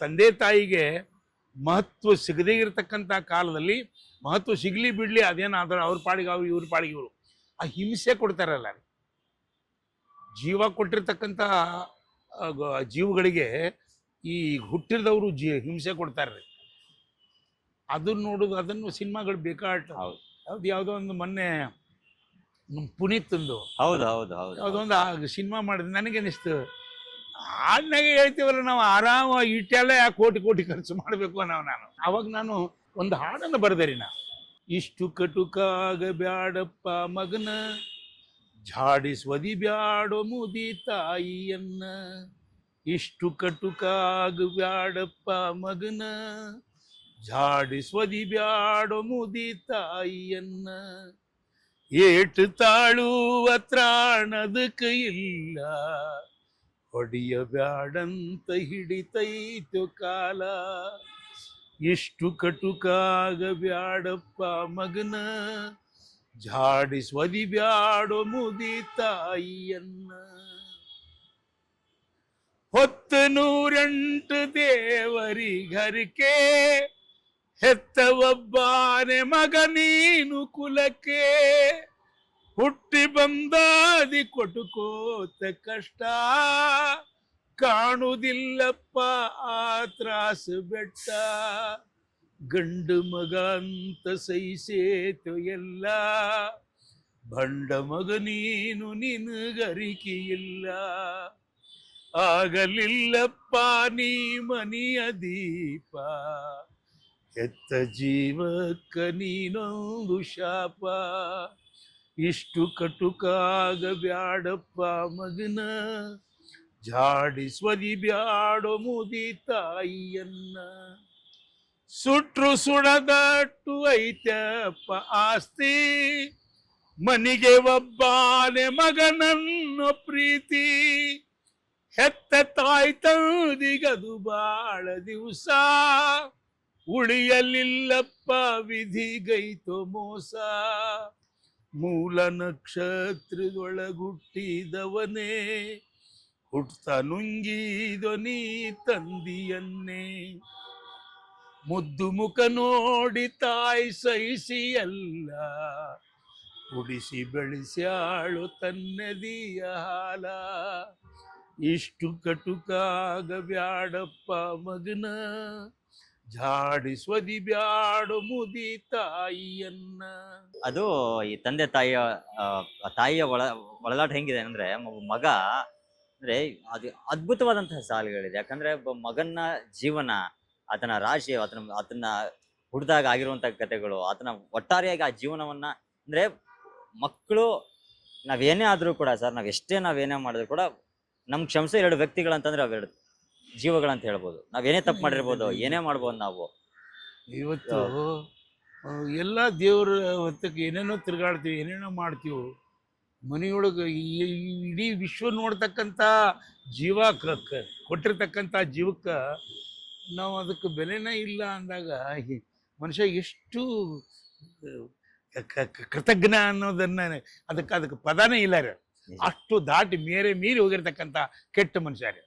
ತಂದೆ ತಾಯಿಗೆ ಮಹತ್ವ ಸಿಗದೇ ಇರತಕ್ಕಂಥ ಕಾಲದಲ್ಲಿ ಮಹತ್ವ ಸಿಗಲಿ ಬಿಡಲಿ ಅದೇನಾದ್ರೆ ಅವ್ರ ಪಾಡಿಗೆ ಅವ್ರು ಇವ್ರ ಪಾಡಿಗೆ ಇವರು. ಆ ಹಿಂಸೆ ಕೊಡ್ತಾರಲ್ಲ ಜೀವ ಕೊಟ್ಟಿರ್ತಕ್ಕಂಥ ಜೀವಗಳಿಗೆ ಈ ಹುಟ್ಟಿರದವರು ಜೀ ಹಿಂಸೆ ಕೊಡ್ತಾರೆ ಅದನ್ನ ನೋಡೋದು ಅದನ್ನು ಸಿನಿಮಾಗಳು ಬೇಕಾಟ ಹೌದು. ಯಾವ್ದು ಯಾವುದೋ ಒಂದು ಮೊನ್ನೆ ಪುನೀತ್ ಒಂದು ಹೌದು ಹೌದು ಹೌದು. ಯಾವುದೋ ಒಂದು ಸಿನಿಮಾ ಮಾಡಿದ್ರೆ ನನಗೆ ಅನಿಸ್ತು ಹಾಡ್ನಾಗೆ ಹೇಳ್ತೀವಲ್ಲ, ನಾವು ಆರಾಮ ಇಟ್ಟೆಲ್ಲ ಕೋಟಿ ಕೋಟಿ ಖರ್ಚು ಮಾಡಬೇಕು ಅನ್ನೋ ನಾನು. ಅವಾಗ ನಾನು ಒಂದು ಹಾಡನ್ನು ಬರೆದೆ ನಾ. ಇಷ್ಟು ಕಟುಕಾಗ ಬ್ಯಾಡಪ್ಪ ಮಗನ, ಝಾಡಿಸ್ವದಿ ಬ್ಯಾಡೋ ಮುದಿ ತಾಯಿಯನ್ನ. ಇಷ್ಟು ಕಟುಕಾಗ ಬ್ಯಾಡಪ್ಪ ಮಗನ, ಝಾಡಿಸ್ವದಿ ಬ್ಯಾಡೋ ಮುದಿ ತಾಯಿಯನ್ನ. ಏಟು ತಾಳುವ ತ್ರಾಣದಕ್ಕೆ ಇಲ್ಲ. ಹೊಡಿಯಬ್ಯಾಡಂತ ಹಿಡಿತೈತು ಕಾಲ. ಎಷ್ಟು ಕಟುಕಾಗ ಬ್ಯಾಡಪ್ಪ ಮಗನ. ಝಾಡಿಸ್ವದಿ ಬ್ಯಾಡೋ ಮುದಿ ತಾಯಿಯನ್ನ. ಹೊತ್ತು ನೂರೆಂಟು ದೇವರಿಗರಿಕೆ ಹೆತ್ತ ಒಬ್ಬಾನೆ ಮಗ ನೀನು ಕುಲಕ್ಕೆ. ಹುಟ್ಟಿ ಬಂದಾದಿ ಕೊಟುಕೋತ ಕಷ್ಟ. ಕಾಣುವುದಿಲ್ಲಪ್ಪ ಆ ತ್ರಾಸು ಬೆಟ್ಟ. ಗಂಡು ಮಗ ಅಂತ ಸಹಿಸೇತು ಎಲ್ಲ. ಬಂಡ ಮಗ ನೀನು ನಿನಗರಿಕೆಯಿಲ್ಲ. ಆಗಲಿಲ್ಲಪ್ಪ ನೀ ಮನಿಯ ದೀಪ. ಎತ್ತ ಜೀವಕ್ಕ ನೀನೊಂದು ಶಾಪ. ಇಷ್ಟು ಕಟುಕಾಗ ಬ್ಯಾಡಪ್ಪ ಮಗನ. ಜಾಡಿಸ್ವದಿ ಬ್ಯಾಡೋ ಮುದಿ ತಾಯಿಯನ್ನ. ಸುಟ್ರು ಸುಡದಟ್ಟು ಐತಪ್ಪ ಆಸ್ತಿ. ಮನಿಗೆ ಒಬ್ಬಾನೆ ಮಗನನ್ನು ಪ್ರೀತಿ. ಹೆತ್ತ ತಾಯಿ ತಂದಿಗದು ಬಾಳ ದಿವಸ. ಉಳಿಯಲಿಲ್ಲಪ್ಪ ವಿಧಿಗೈತು ಮೋಸ. ಮೂಲ ನಕ್ಷತ್ರದೊಳಗುಟ್ಟಿದವನೇ ಹುಟ್ಟ ನುಂಗಿದೊನಿ ತಂದಿಯನ್ನೇ. ಮುದ್ದು ಮುಖ ನೋಡಿ ತಾಯಿ ಸಹಿಸಿ ಅಲ್ಲ ಉಡಿಸಿ ಬೆಳೆಸ್ಯಾಳು ತನ್ನದಿಯ ಹಾಲ. ಇಷ್ಟು ಕಟುಕಾಗ ಬ್ಯಾಡಪ್ಪ ಮಗನ ಝಾಡಿಸ್ವದಿ ಬ್ಯಾಡು ಮುದಿ ತಾಯಿಯನ್ನ. ಅದು ಈ ತಂದೆ ತಾಯಿಯ ತಾಯಿಯ ಒಳ, ಒಳಲಾಟ ಹೆಂಗಿದೆ ಅಂದ್ರೆ ಮಗ ಅಂದ್ರೆ ಅದು ಅದ್ಭುತವಾದಂತಹ ಸಾಲುಗಳಿದೆ. ಯಾಕಂದ್ರೆ ಒಬ್ಬ ಮಗನ ಜೀವನ, ಆತನ ರಾಶಿ, ಆತನ ಆತನ ಹುಡ್ದಾಗ ಆಗಿರುವಂತಹ ಕಥೆಗಳು, ಆತನ ಒಟ್ಟಾರೆಯಾಗಿ ಆ ಜೀವನವನ್ನ ಅಂದ್ರೆ ಮಕ್ಕಳು ನಾವೇನೇ ಆದ್ರೂ ಕೂಡ ಸರ್ ನಾವ್ ಎಷ್ಟೇ ನಾವೇನೇ ಮಾಡಿದ್ರು ಕೂಡ ನಮ್ ಕ್ಷಮಿಸೋ ಎರಡು ವ್ಯಕ್ತಿಗಳಂತಂದ್ರೆ ಅವೆರಡು. ಜೀವಗಳಂತ ಹೇಳ್ಬೋದು. ನಾವೇನೇ ತಪ್ಪು ಮಾಡಿರ್ಬೋದು ಏನೇ ಮಾಡ್ಬೋದು ನಾವು. ಇವತ್ತು ಎಲ್ಲ ದೇವ್ರ ಹೊತ್ತಕ್ಕೆ ಏನೇನೋ ತಿರುಗಾಡ್ತೀವಿ ಏನೇನೋ ಮಾಡ್ತೀವಿ. ಮನೆಯೊಳಗೆ ಇಡೀ ವಿಶ್ವ ನೋಡ್ತಕ್ಕಂಥ ಜೀವ ಕೊಟ್ಟಿರ್ತಕ್ಕಂಥ ಜೀವಕ್ಕೆ ನಾವು ಅದಕ್ಕೆ ಬೆಲೆನೇ ಇಲ್ಲ ಅಂದಾಗ ಮನುಷ್ಯ ಎಷ್ಟು ಕೃತಜ್ಞ ಅನ್ನೋದನ್ನ ಅದಕ್ಕೆ ಅದಕ್ಕೆ ಪದನೇ ಇಲ್ಲ ರೀ. ಅಷ್ಟು ದಾಟಿ ಮೇರೆ ಮೀರಿ ಹೋಗಿರ್ತಕ್ಕಂಥ ಕೆಟ್ಟ ಮನುಷ್ಯ ರೀ.